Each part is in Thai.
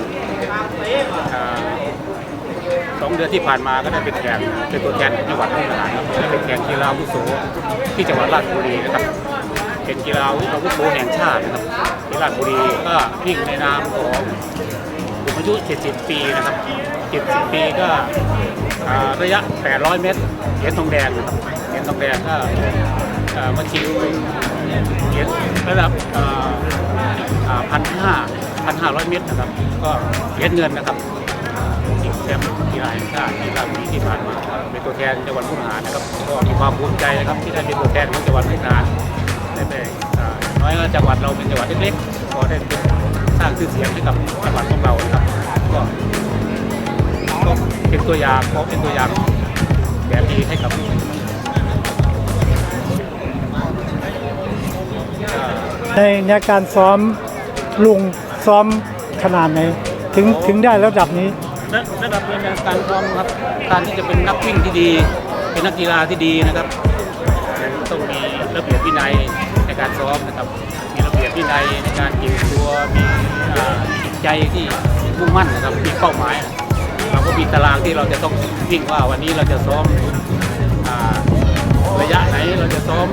นะครับสองเดือนที่ผ่านมาก็ได้เป็นแข่งเป็นตัวแทนจังหวัดมุกดาหารครับได้เป็นแข่งกีฬาวุโสที่จังหวัดราชบุรีนะครับ เป็นกีฬาอาวุโสแห่งชาตินะครับที่ราชบุรีก็วิ่งในนามของกลุ่มอายุ 70 ปีนะครับ 70 ปีก็ระยะ 800 เมตรเหรียญทองแดงนะครับเหรียญทองแดงก็มาชิงเหรียญระดับพันห้า พันห้าร้อยเมตรนะครับ ก็เหรียญเงินนะครับชิงแชมป์กีฬาแห่งชาติที่ราชบุรีที่ผ่านมาเป็นตัวแทนจังหวัดมุกดาหารนะครับก็มีความภูมิใจนะครับที่ได้เป็นตัวแทนของจังหวัดมุกดาหารได้ไปน้อยก็จังหวัดเราเป็นจังหวัดเล็กๆก็ได้เป็นสร้างชื่อเสียงให้กับจังหวัดของเรานะครับก็ก็เป็นตัวอย่างก็เป็นตัวอย่างแบบดีให้กับในในการซ้อมลุง ซ้อมขนาดไหนถึงถึงได้ระดับนี้ ระระดับเป็นการซ้อมครับ การที่จะเป็นนักวิ่งที่ดี เป็นนักกีฬาที่ดีนะครับ ต้องมีระเบียบวินัยในการซ้อมนะครับ มีระเบียบวินัยในการเก็บตัว มีอ่าจิตใจที่มุ่งมั่นนะครับ มีเป้าหมาย เราก็มีตารางที่เราจะต้องวิ่งว่าวันนี้เราจะซ้อมอ่าระยะไหน เราจะซ้อม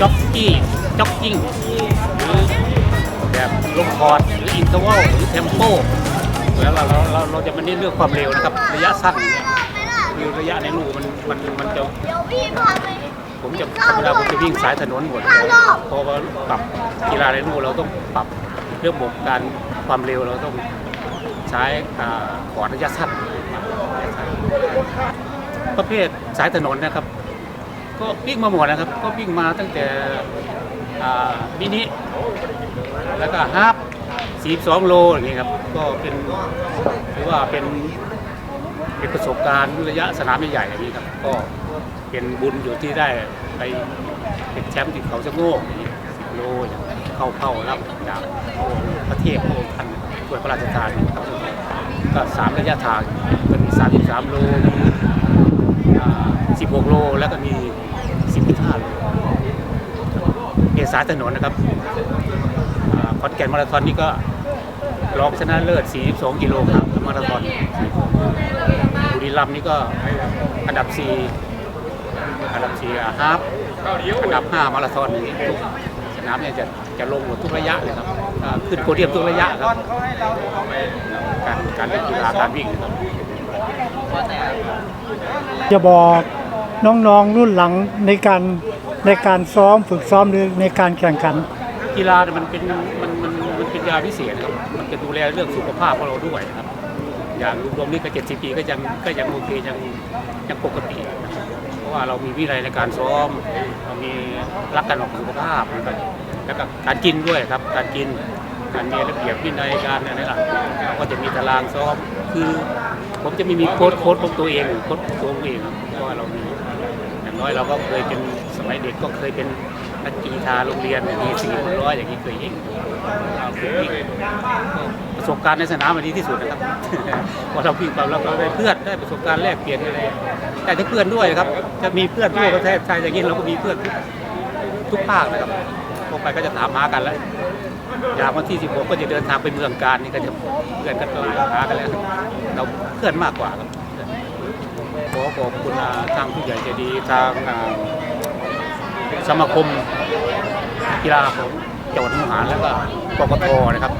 จ็อกกี้จ็อกกิ้งหรือ แบบลงคอร์ดหรืออินเทอร์วัลหรือเทมโปแล้วเราเราเราเราจะไม่เน้เรื่องความเร็วนะครับ ระยะสั้นเนี่ยคือระยะในลูกมันมันมันจะผมจะธรรมดาผมจะวิ่งสายถนนหมดพอมาปรับกีฬาเรนูเราต้องปรับเรื่องระบบการความเร็วเราต้องใช้อ่าขอระยะสั้นประเภทสายถนนนะครับ ก็วิ่งมาหมดนะครับ ก็วิ่งมาตั้งแต่มินิ แล้วก็ฮาฟ42โลอย่างเงี้ยครับก็เป็นถือว่าเป็นเป็นประสบการณ์ระยะสนามใหญ่ๆอย่างนี้ครับก็เป็นบุญอยู่ที่ได้ไปเป็นแชมป์ติดเขาสะโงกอย่างนี้โลอย่างเข้าเข้ารับจากพระเทพพระองค์ท่านถ้วยพระราชทานครับก็สามระยะทางก็มี33โลมีอ่า16โลแล้วก็มี15โลเอสายถนนนะครับ คอนแกนมาราธอนนี่ก็รองชนะเลิศ 42 กิโลครับมาราธอนบุรีรัมย์นี่ก็อันดับ 4 อันดับ4อะฮาฟอันดับ 5 มาราธอนนี้ทุกสนามเนี่ยจะจะลงหมดทุกระยะเลยครับขึ้นโพเดียมทุกระยะครับการการเล่นกีฬาการวิ่งนะครับจะบอกน้องๆรุ่นหลังในการในการซ้อมฝึกซ้อมหรือในการแข่งขัน กีฬาเนี่ยมันเป็นมันมันมันเป็นยาพิเศษครับมันจะดูแลเรื่องสุขภาพของเราด้วยครับ อย่างรวมๆนี่ก็70ปีก็ยังก็ยังโอเคยังยังปกติ เพราะว่าเรามีวินัยในการซ้อม เรามีรักการออกสุขภาพนะครับแล้วก็การกินด้วยครับ การกินการมีระเบียบวินัยการอะไรหลักเราก็จะมีตารางซ้อมคือผมจะไม่มีโค้ดโค้ดของตัวเองโค้ดตัวเองเพราะว่าเรามีอย่างน้อยเราก็เคยเป็นสมัยเด็กก็เคยเป็น กกีฬาโรงเรียนมีสี่คนร้อยอย่างนี้เคยยิงเคยยิงประสบการณ์ในสนามมันดีที่สุดนะครับพอเราวิ่งไปเราได้เพื่อนได้ประสบการณ์แลกเปลี่ยนอะไรได้ทั้งเพื่อนด้วยครับ จะมีเพื่อนทั่วประเทศไทยอย่างนี้เราก็มีเพื่อนทุกภาคนะครับพอไปก็จะถามหากันแล้วอย่างวันที่16ก็จะเดินทางไปเมืองการนี่ก็จะเพื่อนกันก็หากันแล้วเราเพื่อนมากกว่าครับขอขอบคุณทางผู้ใหญ่ใจดีทางอ่า สมาคมกีฬาของจังหวัดมุกดาหารแล้วก็กกทนะครับ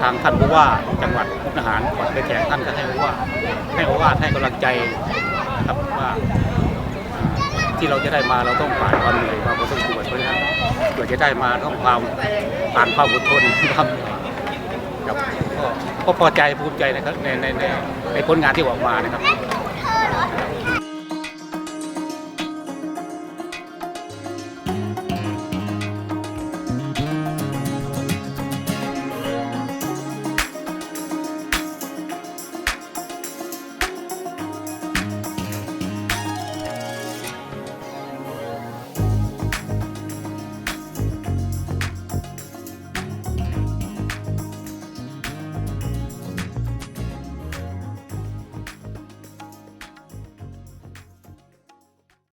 ทางท่านผู้ว่าจังหวัดมุกดาหารก่อนไปแข่งท่านก็ให้ผู้ว่าให้โอวาทให้กำลังใจนะครับว่าที่เราจะได้มาเราต้องผ่านความเหนื่อยมาพอสมควรเพราะฉะนั้นเพื่อจะได้มาต้องความผ่านความอดทนครับก็พอใจภูมิใจนะครับในในในในผลงานที่ออกมานะครับ